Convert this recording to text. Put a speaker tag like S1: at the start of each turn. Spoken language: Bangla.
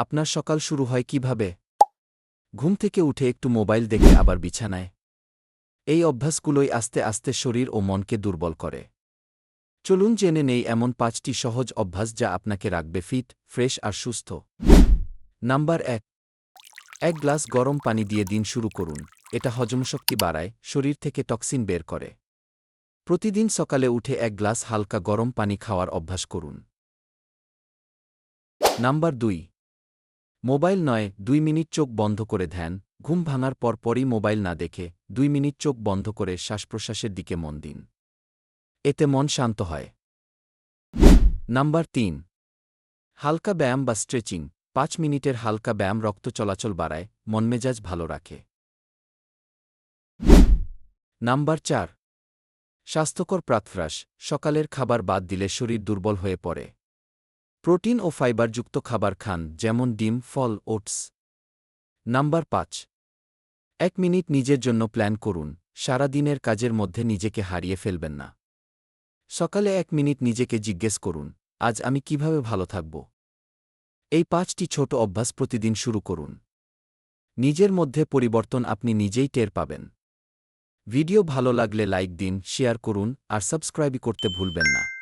S1: আপনার সকাল শুরু হয় কীভাবে? ঘুম থেকে উঠে একটু মোবাইল দেখে আবার বিছানায়। এই অভ্যাসগুলোই আস্তে আস্তে শরীর ও মনকে দুর্বল করে। চলুন জেনে নেই এমন পাঁচটি সহজ অভ্যাস যা আপনাকে রাখবে ফিট, ফ্রেশ আর সুস্থ। নাম্বার এক। এক গ্লাস গরম পানি দিয়ে দিন শুরু করুন। এটা হজমশক্তি বাড়ায়, শরীর থেকে টক্সিন বের করে। প্রতিদিন সকালে উঠে এক গ্লাস হালকা গরম পানি খাওয়ার অভ্যাস করুন। নাম্বার দুই। মোবাইল নয়, দুই মিনিট চোখ বন্ধ করে ধ্যান, ঘুম ভাঙার পর পরই মোবাইল না দেখে, দুই মিনিট চোখ বন্ধ করে শ্বাসপ্রশ্বাসের দিকে মন দিন। এতে মন শান্ত হয়। নাম্বার তিন। হালকা ব্যায়াম বা স্ট্রেচিং, পাঁচ মিনিটের হালকা ব্যায়াম রক্ত চলাচল বাড়ায় মনমেজাজ ভালো রাখে। নাম্বার চার। স্বাস্থ্যকর প্রাতফ্রাস, সকালের খাবার বাদ দিলে শরীর দুর্বল হয়ে পড়ে। প্রোটিন ও ফাইবারযুক্ত খাবার খান, যেমন ডিম, ফল, ওটস। নাম্বার পাঁচ। এক মিনিট নিজের জন্য প্ল্যান করুন সারা দিনের কাজের মধ্যে নিজেকে হারিয়ে ফেলবেন না। সকালে এক মিনিট নিজেকে জিজ্ঞেস করুন, আজ আমি কীভাবে ভালো থাকব? এই পাঁচটি ছোট অভ্যাস প্রতিদিন শুরু করুন। নিজের মধ্যে পরিবর্তন আপনি নিজেই টের পাবেন। ভিডিও ভালো লাগলে লাইক দিন, শেয়ার করুন, আর সাবস্ক্রাইব করতে ভুলবেন না।